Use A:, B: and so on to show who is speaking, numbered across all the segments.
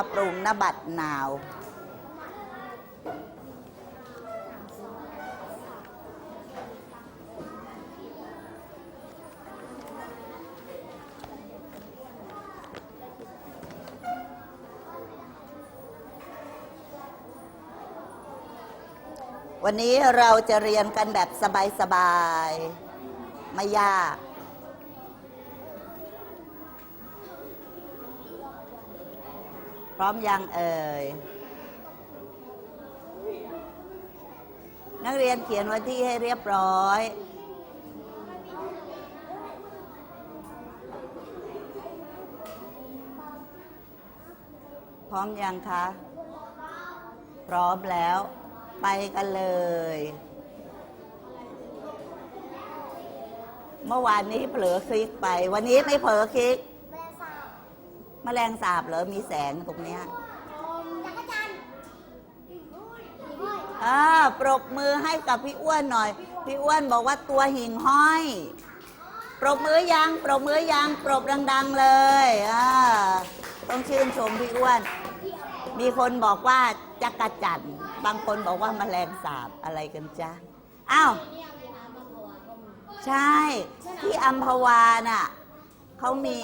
A: มาปรุงนบัดนาว วันนี้เราจะเรียนกันแบบสบาย ๆ ไม่ยาก ร้อมยังเอ่ย นักเรียนเขียนวันที่ให้เรียบร้อย พร้อมยังคะ พร้อมแล้ว ไปกันเลย เมื่อวานนี้เผลอคลิกไป วันนี้ไม่เผลอคลิก
B: แม่สาว
A: แมลงสาบเหรอ มีแสงตรงเนี้ย
B: จักรจันทร์ห้อย
A: อ่าปรบมือให้กับพี่อ้วนหน่อย พี่อ้วนบอกว่าตัวหิ่งห้อย ปรบมือยัง ปรบมือยัง ปรบดัง ๆ เลยอ่าต้องชื่นชมพี่อ้วน มีคนบอกว่าจักรจันทร์บางคนบอกว่าแมลงสาบอะไรกันจ๊ะ อ้าว ใช่ ที่อัมพวาน่ะเขามี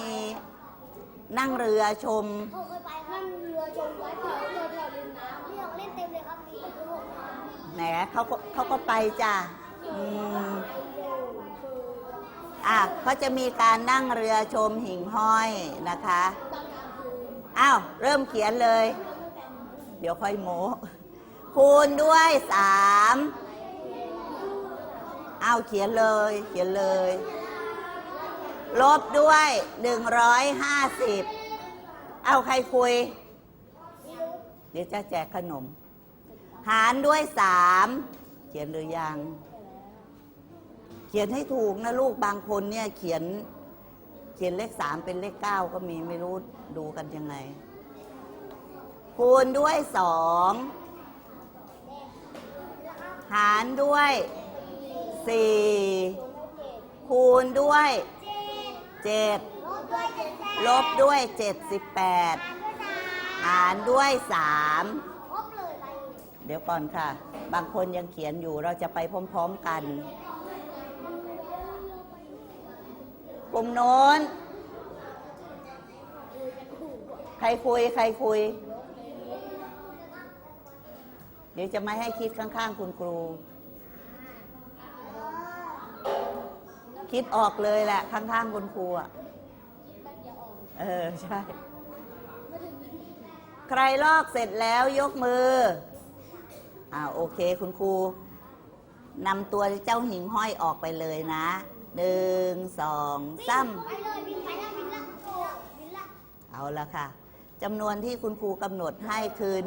A: นั่งเรือชม
B: เขาเคยไปนั่งเรือชมไว้แถวแถวแถวริมน้ำเรียกเล่นเต็มเลยครับมีลูกน้ำ
A: แหนเขาก็เขาก็ไปจ้ะอืมอะเขาจะมีการนั่งเรือชมหิ่งห้อยนะคะอ้าว เริ่มเขียนเลย เดี๋ยวค่อยโม้คูณด้วยสามอ้าวเขียนเลย เขียนเลย ลบด้วยหนึ่งร้อยห้าสิบเอาใครคุย เดี๋ยวจะแจกขนม หารด้วยสามเขียนหรือยัง เขียนให้ถูกนะลูกบางคนเนี่ยเขียนเขียนเลขสามเป็นเลขเก้าก็มีไม่รู้ดูกันยังไง คูณด้วยสองหารด้วยสี่คูณด้วย เจ็ด
B: ลบด้วยเจ็ดแปด
A: ลบด้วยเจ็ดสิบแปด
B: หารด้วยสาม
A: หารด้วยสาม
B: ครบเลยไป
A: เดี๋ยวก่อนค่ะ บางคนยังเขียนอยู่เราจะไปพร้อมๆกันกลุ่มโน้น ใครคุย ใครคุย เดี๋ยวจะไม่ให้คิดข้างๆคุณครู คิดออกเลยแหละ ข้างๆคุณครูอะเออ ใช่ ใครลอกเสร็จแล้วยกมือ อ่าโอเคคุณครูนำตัวเจ้าหิ่งห้อยออกไปเลยนะหนึ่งสองสาม
B: ไปเลยบินไปแล้วบินละบินละ
A: เอาละค่ะจำนวนที่คุณครูกำหนดให้คือ 182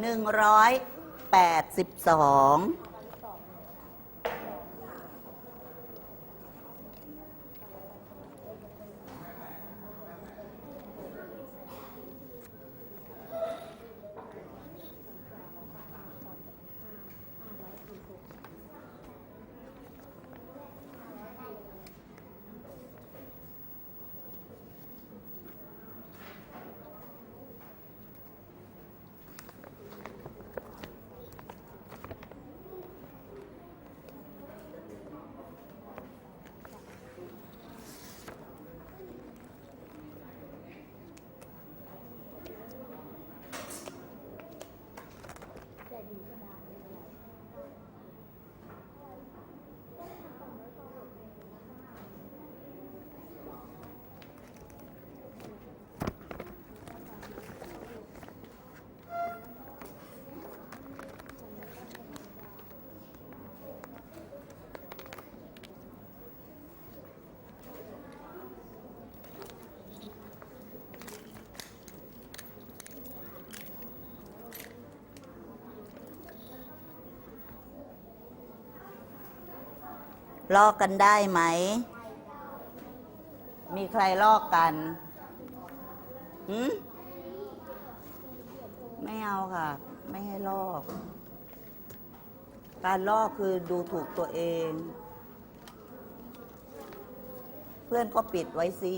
A: ลอกกันได้ไหม มีใครลอกกันหืมไม่เอาค่ะ ไม่ให้ลอก การลอกคือดูถูกตัวเอง เพื่อนก็ปิดไว้สิ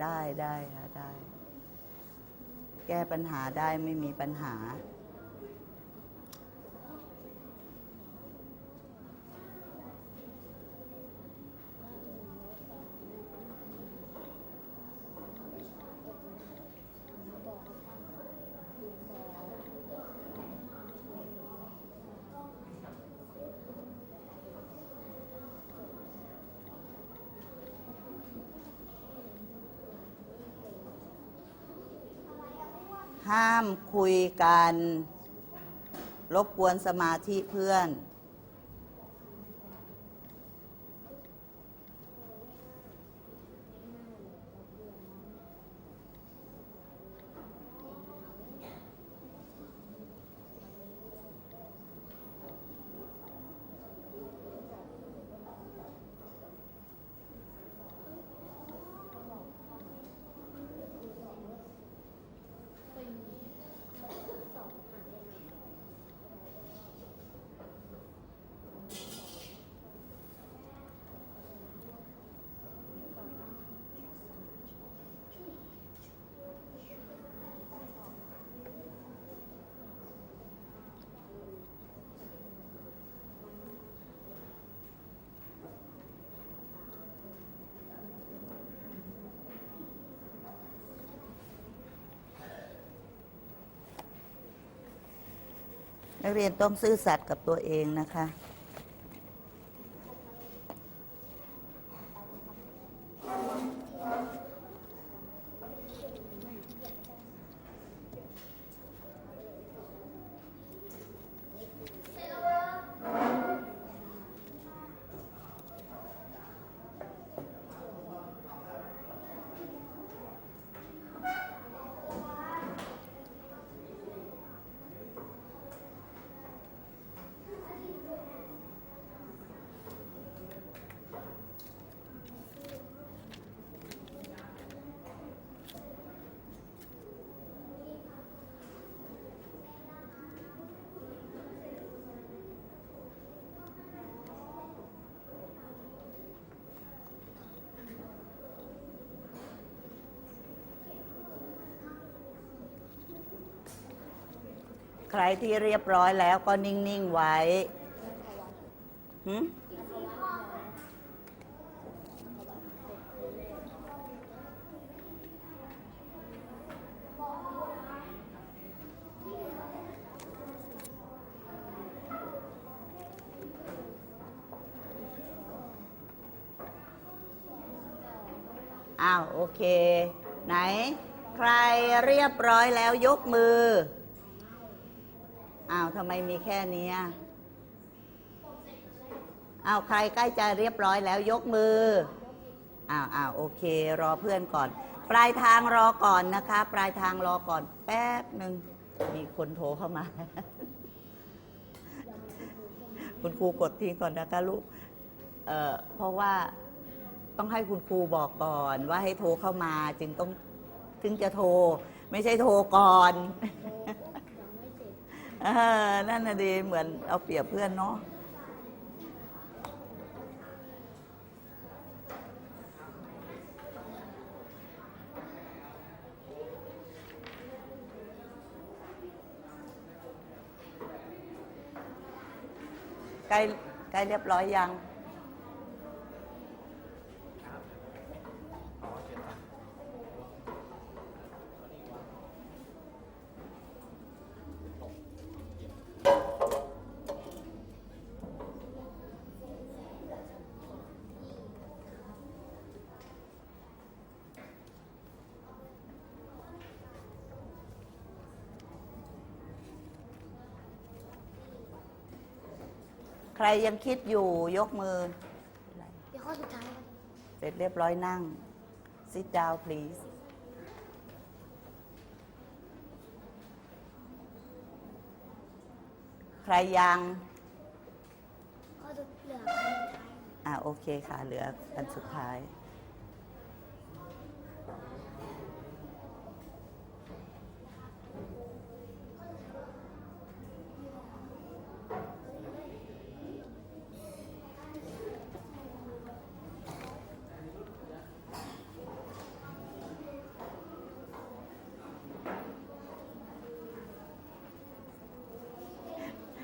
B: ไได้
A: ได้ค่ะ แก้ปัญหาได้ไม่มีปัญหา ห้ามคุยกัน รบกวนสมาธิเพื่อน นักเรียนต้องซื่อสัตย์กับตัวเองนะคะ ใครที่เรียบร้อยแล้วก็นิ่ง ๆ ไว้หึอ้าว โอเค ไหน ใครเรียบร้อยแล้วยกมือ อ้าวทำไมมีแค่นี้อ้าวใครใกล้จะเรียบร้อยแล้วยกมืออ้าวอ้าวโอเค รอเพื่อนก่อน ปลายทางรอก่อนนะคะ ปลายทางรอก่อน แป๊บหนึ่งมีคนโทรเข้ามา คุณครูกดทิ้งก่อนนะคะลูกเอ่อเพราะว่าต้องให้คุณครูบอกก่อนว่าให้โทรเข้ามาจึงต้องถึงจะโทร ไม่ใช่โทรก่อน เออนั่นน่ะดีเหมือนเอาเปรียบเพื่อนเนาะใกล้ใกล้เรียบร้อยยัง รยังคิดอยู่ยกมือ
B: เดี๋ยวข้อสุดท้ายครับ
A: เสร็จเรียบร้อยนั่ง sit down please ใครยัง
B: ข้อสุดเหลือข้อสุดท้าย
A: อ่าโอเคค่ะ เหลืออันสุดท้าย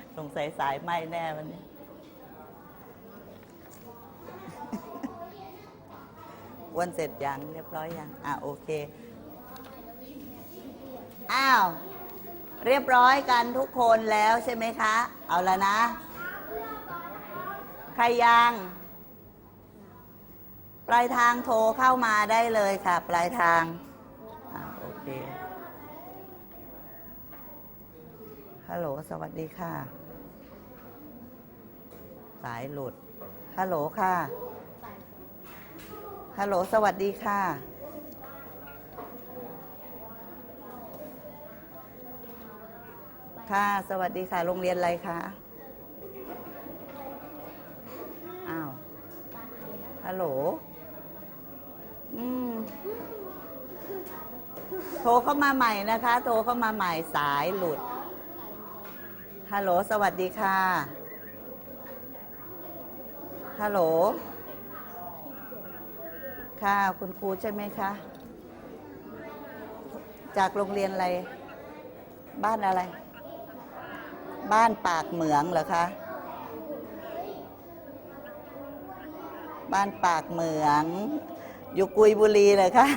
B: ข
A: งสัยสายไหมแน่วันนี้ วันเสร็จยังเรียบร้อยยัง อะโอเค อ้าว เรียบร้อยกันทุกคนแล้วใช่ไหมคะ เอาละนะ ใครยัง ปลายทางโทรเข้ามาได้เลยค่ะ ปลายทาง อ่าโอเค ฮัลโหล สวัสดีค่ะ สายหลุด ฮัลโหลค่ะ ฮัลโหล สวัสดีค่ะ ค่ะ สวัสดีค่ะ โรงเรียนอะไรคะ อ้าว ฮัลโหล อืมโทรเข้ามาใหม่นะคะ โทรเข้ามาใหม่สายหลุด ฮัลโหล สวัสดีค่ะ ฮัลโหล ค่ะ คุณครูใช่ไหมคะ จากโรงเรียนอะไร บ้านอะไร บ้านปากเหมืองเหรอคะ บ้านปากเหมือง อยู่กุยบุรีเลยคะ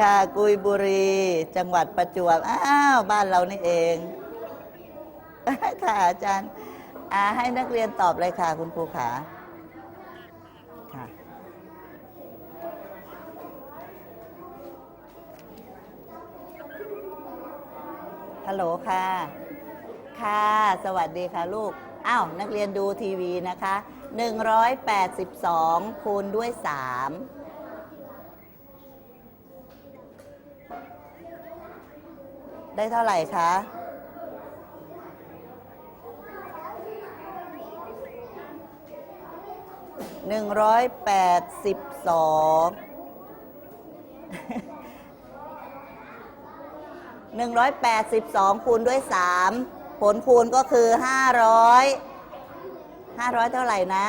A: ค่ะกุยบุรี จังหวัดประจวบอ้าวบ้านเรานี่เอง ค่ะอาจารย์อาให้นักเรียนตอบเลยค่ะ คุณครูขาค่ะฮัลโหลค่ะ ค่ะ สวัสดีค่ะลูก อ้าว นักเรียนดูทีวีนะคะ 182 คูณด้วย 3 ได้เท่าไหร่คะ หนึ่งร้อยแปดสิบสองหนึ่งร้อยแปดสิบสองคูณด้วยสามผลคูณก็คือห้าร้อยห้าร้อยเท่าไหร่นะ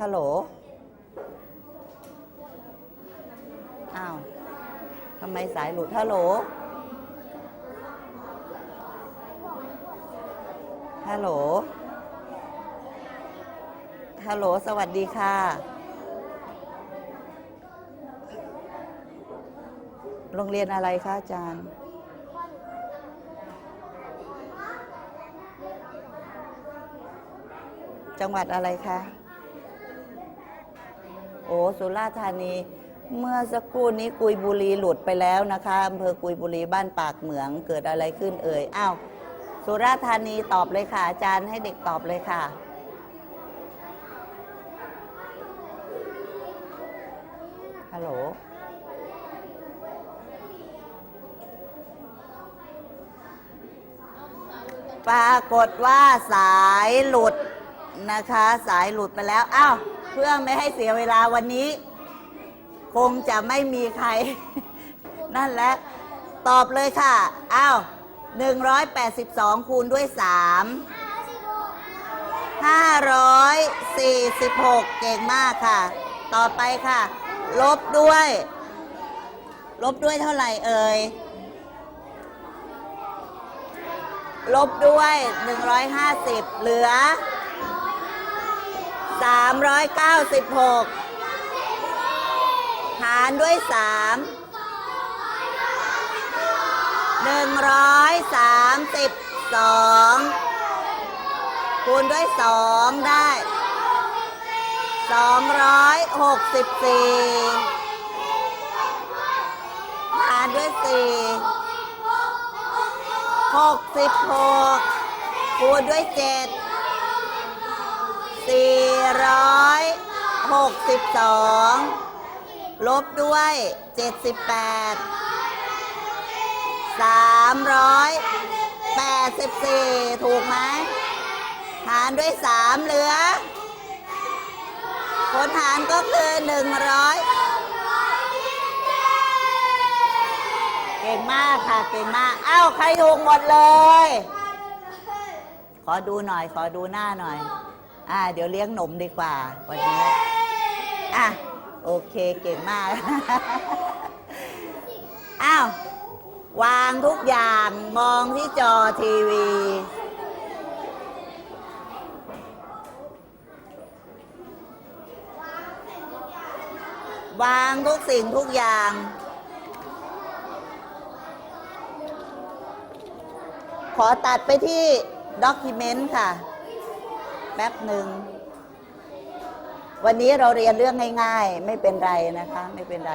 A: ฮัลโหล อ้าว ทำไมสายหลุดฮัลโหลฮัลโหลฮัลโหล สวัสดีค่ะ โรงเรียนอะไรคะอาจารย์ จังหวัดอะไรคะ โอ้ สุราษฎร์ธานี เมื่อสักครู่นี้กุยบุรีหลุดไปแล้วนะคะอำเภอกุยบุรีบ้านปากเหมืองเกิดอะไรขึ้นเอ่ยอ้าวสุราษฎร์ธานีตอบเลยค่ะ อาจารย์ให้เด็กตอบเลยค่ะ ฮัลโหลปรากฏว่าสายหลุดนะคะ สายหลุดไปแล้ว อ้าว เพื่อไม่ให้เสียเวลาวันนี้ คงจะไม่มีใคร นั่นแหละ ตอบเลยค่ะอ้าว182 คูณด้วย 3 546 เก่งมากค่ะ ต่อไปค่ะ ลบด้วย ลบด้วยเท่าไหร่เอ่ย ลบด้วย 150 เหลือ 396 หารด้วย3 132คูณด้วย2ได้264หารด้วย4หกสิบหกคูณด้วยเจ็ดสี่ร้อยหกสิบสอง ลบด้วยเจ็ดสิบแปดสามร้อยแปดสิบสี่ถูกไหมหารด้วยสามเหลือผลหารก็คือหนึ่งร้อยเก่งมากค่ะ เก่งมาก อ้าวใครถูกหมดเลย ขอดูหน่อย ขอดูหน้าหน่อย อ่า เดี๋ยวเลี้ยงหนมดีกว่า วันนี้ อะ โอเคเก่งมาก อ้าว วางทุกอย่างมองที่จอทีวี วางทุกสิ่งทุกอย่างขอตัดไปที่ด็อกิเมนต์ค่ะ แป๊บหนึ่ง วันนี้เราเรียนเรื่องง่าย ๆ ไม่เป็นไรนะคะ ไม่เป็นไร